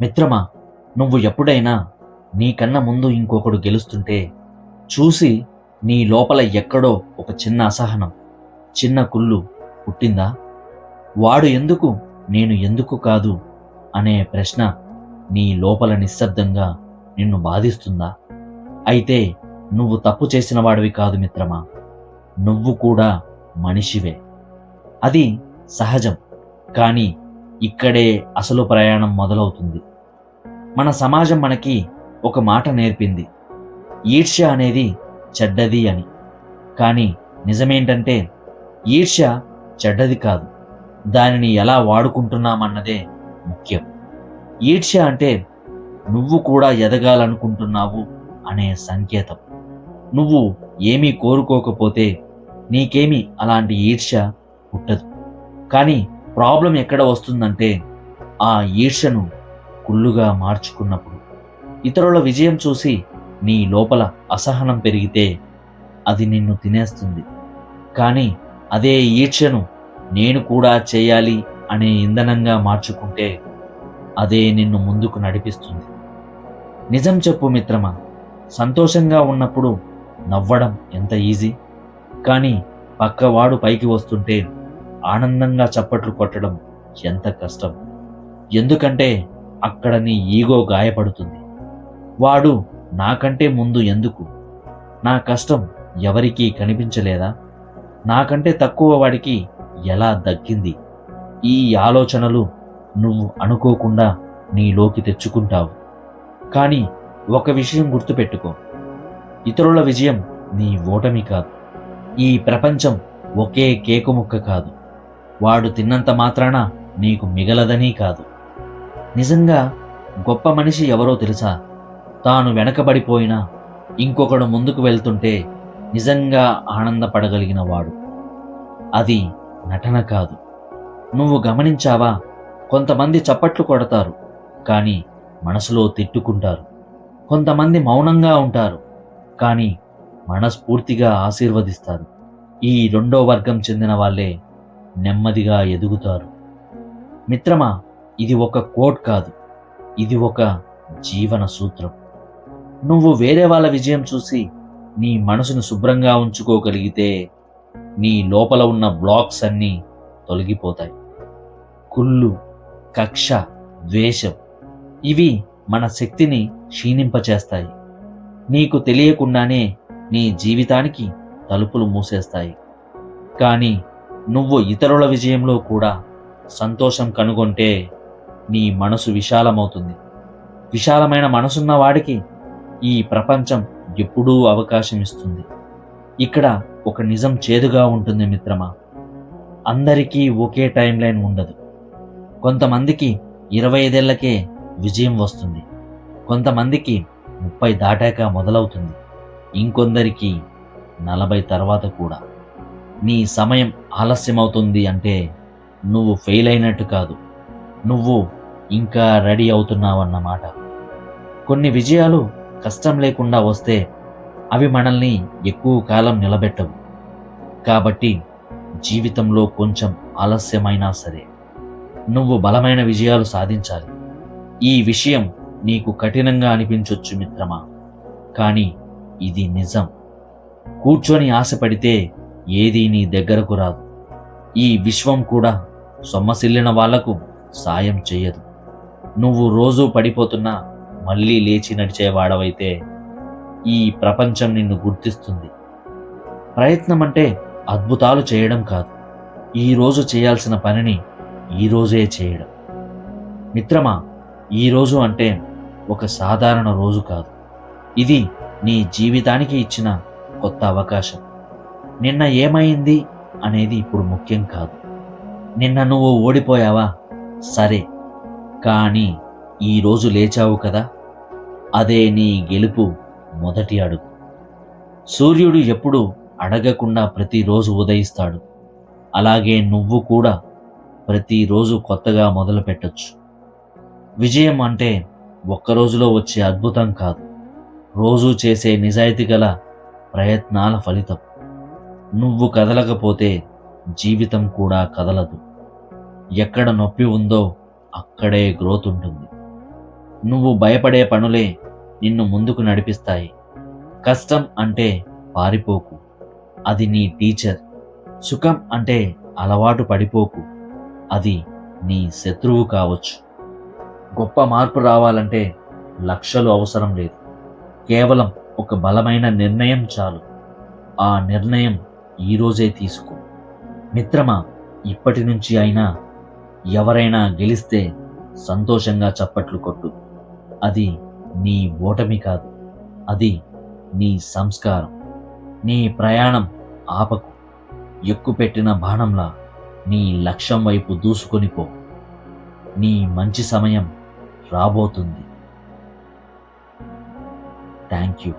మిత్రమా నువ్వు ఎప్పుడైనా నీకన్నా ముందు ఇంకొకడు గెలుస్తుంటే చూసి నీ లోపల ఎక్కడో ఒక చిన్న అసహనం చిన్న కుళ్ళు పుట్టిందా? వాడు ఎందుకు నేను ఎందుకు కాదు అనే ప్రశ్న నీ లోపల నిశ్శబ్దంగా నిన్ను బాధిస్తుందా? అయితే నువ్వు తప్పు చేసిన వాడివి కాదు మిత్రమా నువ్వు కూడా మనిషివే. అది సహజం కానీ ఇక్కడే అసలు ప్రయాణం మొదలవుతుంది. మన సమాజం మనకి ఒక మాట నేర్పింది. ఈర్ష్య అనేది చెడ్డది అని. కానీ నిజమేంటంటే ఈర్ష్య చెడ్డది కాదు. దానిని ఎలా వాడుకుంటున్నామన్నదే ముఖ్యం. ఈర్ష్య అంటే నువ్వు కూడా ఎదగాలనుకుంటున్నావు అనే సంకేతం. నువ్వు ఏమీ కోరుకోకపోతే నీకేమి అలాంటి ఈర్ష్య పుట్టదు. కానీ ప్రాబ్లం ఎక్కడ వస్తుందంటే ఆ ఈర్ష్యను కుళ్ళుగా మార్చుకున్నప్పుడు. ఇతరుల విజయం చూసి నీ లోపల అసహనం పెరిగితే అది నిన్ను తినేస్తుంది. కానీ అదే ఈర్ష్యను నేను కూడా చేయాలి అనే ఇంధనంగా మార్చుకుంటే అదే నిన్ను ముందుకు నడిపిస్తుంది. నిజం చెప్పు మిత్రమా సంతోషంగా ఉన్నప్పుడు నవ్వడం ఎంత ఈజీ? కానీ పక్కవాడు పైకి వస్తుంటే ఆనందంగా చప్పట్లు కొట్టడం ఎంత కష్టం. ఎందుకంటే అక్కడ నీ ఈగో గాయపడుతుంది. వాడు నాకంటే ముందు ఎందుకు? నా కష్టం ఎవరికీ కనిపించలేదా? నాకంటే తక్కువ వాడికి ఎలా దక్కింది? ఈ ఆలోచనలు నువ్వు అనుకోకుండా నీలోకి తెచ్చుకుంటావు. కానీ ఒక విషయం గుర్తుపెట్టుకో. ఇతరుల విజయం నీ ఓటమి కాదు. ఈ ప్రపంచం ఒకే కేకు ముక్క కాదు. వాడు తిన్నంత మాత్రాన నీకు మిగలదని కాదు. నిజంగా గొప్ప మనిషి ఎవరో తెలుసా? తాను వెనకబడిపోయినా ఇంకొకడు ముందుకు వెళ్తుంటే నిజంగా ఆనందపడగలిగిన వాడు అది నటన కాదు. నువ్వు గమనించావా? కొంతమంది చప్పట్లు కొడతారు కానీ మనసులో తిట్టుకుంటారు. కొంతమంది మౌనంగా ఉంటారు కానీ మనస్ఫూర్తిగా ఆశీర్వదిస్తారు. ఈ రెండో వర్గం చెందిన వాళ్ళే నెమ్మదిగా ఎదుగుతారు. మిత్రమా ఇది ఒక కోట్ కాదు. ఇది ఒక జీవన సూత్రం. నువ్వు వేరే వాళ్ళ విజయం చూసి నీ మనసును శుభ్రంగా ఉంచుకోగలిగితే నీ లోపల ఉన్న బ్లాక్స్ అన్నీ తొలగిపోతాయి. కుళ్ళు కక్ష ద్వేషం ఇవి మన శక్తిని క్షీణింపచేస్తాయి. నీకు తెలియకుండానే నీ జీవితానికి తలుపులు మూసేస్తాయి. కానీ నువ్వు ఇతరుల విజయంలో కూడా సంతోషం కనుగొంటే నీ మనసు విశాలమవుతుంది. విశాలమైన మనసున్న వాడికి ఈ ప్రపంచం ఎప్పుడూ అవకాశం ఇస్తుంది. ఇక్కడ ఒక నిజం చేదుగా ఉంటుంది మిత్రమా. అందరికీ ఒకే టైం లైన్ ఉండదు. కొంతమందికి ఇరవై ఐదేళ్ళకే విజయం వస్తుంది. కొంతమందికి ముప్పై దాటాక మొదలవుతుంది. ఇంకొందరికి నలభై తర్వాత కూడా. నీ సమయం ఆలస్యమవుతుంది అంటే నువ్వు ఫెయిల్ అయినట్టు కాదు. నువ్వు ఇంకా రెడీ అవుతున్నావన్నమాట. కొన్ని విజయాలు కష్టం లేకుండా వస్తే అవి మనల్ని ఎక్కువ కాలం నిలబెట్టవు. కాబట్టి జీవితంలో కొంచెం ఆలస్యమైనా సరే నువ్వు బలమైన విజయాలు సాధించాలి. ఈ విషయం నీకు కఠినంగా అనిపించొచ్చు మిత్రమా? కానీ ఇది నిజం. కూర్చొని ఆశపడితే ఏదీ నీ దగ్గరకు రాదు. ఈ విశ్వం కూడా సొమ్మసిల్లిన వాళ్ళకు సాయం చేయదు నువ్వు రోజూ పడిపోతున్నా మళ్ళీ లేచి నడిచేవాడవైతే ఈ ప్రపంచం నిన్ను గుర్తిస్తుంది. ప్రయత్నం అంటే అద్భుతాలు చేయడం కాదు. ఈరోజు చేయాల్సిన పనిని ఈ రోజే చేయడం. మిత్రమా ఈరోజు అంటే ఒక సాధారణ రోజు కాదు. ఇది నీ జీవితానికి ఇచ్చిన కొత్త అవకాశం. నిన్న ఏమైంది అనేది ఇప్పుడు ముఖ్యం కాదు. నిన్న నువ్వు ఓడిపోయావా? సరే కానీ ఈరోజు లేచావు కదా. అదే నీ గెలుపు మొదటి అడుగు. సూర్యుడు ఎప్పుడు అడగకుండా ప్రతిరోజు ఉదయిస్తాడు. అలాగే నువ్వు కూడా ప్రతిరోజు కొత్తగా మొదలుపెట్టొచ్చు. విజయం అంటే ఒక్క రోజులో వచ్చే అద్భుతం కాదు. రోజు చేసే నిజాయితీ గల ప్రయత్నాల ఫలితం. నువ్వు కదలకపోతే జీవితం కూడా కదలదు. ఎక్కడ నొప్పి ఉందో అక్కడే గ్రోత్ ఉంటుంది. నువ్వు భయపడే పనులే నిన్ను ముందుకు నడిపిస్తాయి. కష్టం అంటే పారిపోకు. అది నీ టీచర్. సుఖం అంటే అలవాటు పడిపోకు. అది నీ శత్రువు కావచ్చు. గొప్ప మార్పు రావాలంటే లక్షలు అవసరం లేదు. కేవలం ఒక బలమైన నిర్ణయం చాలు. ఆ నిర్ణయం ఈరోజే తీసుకో. మిత్రమా ఇప్పటి నుంచి అయినా ఎవరైనా గెలిస్తే సంతోషంగా చప్పట్లు కొట్టు. అది నీ ఓటమి కాదు. అది నీ సంస్కారం. నీ ప్రయాణం ఆపకు. ఎక్కుపెట్టిన బాణంలా నీ లక్ష్యం వైపు దూసుకొని పో. నీ మంచి సమయం రాబోతుంది. Thank you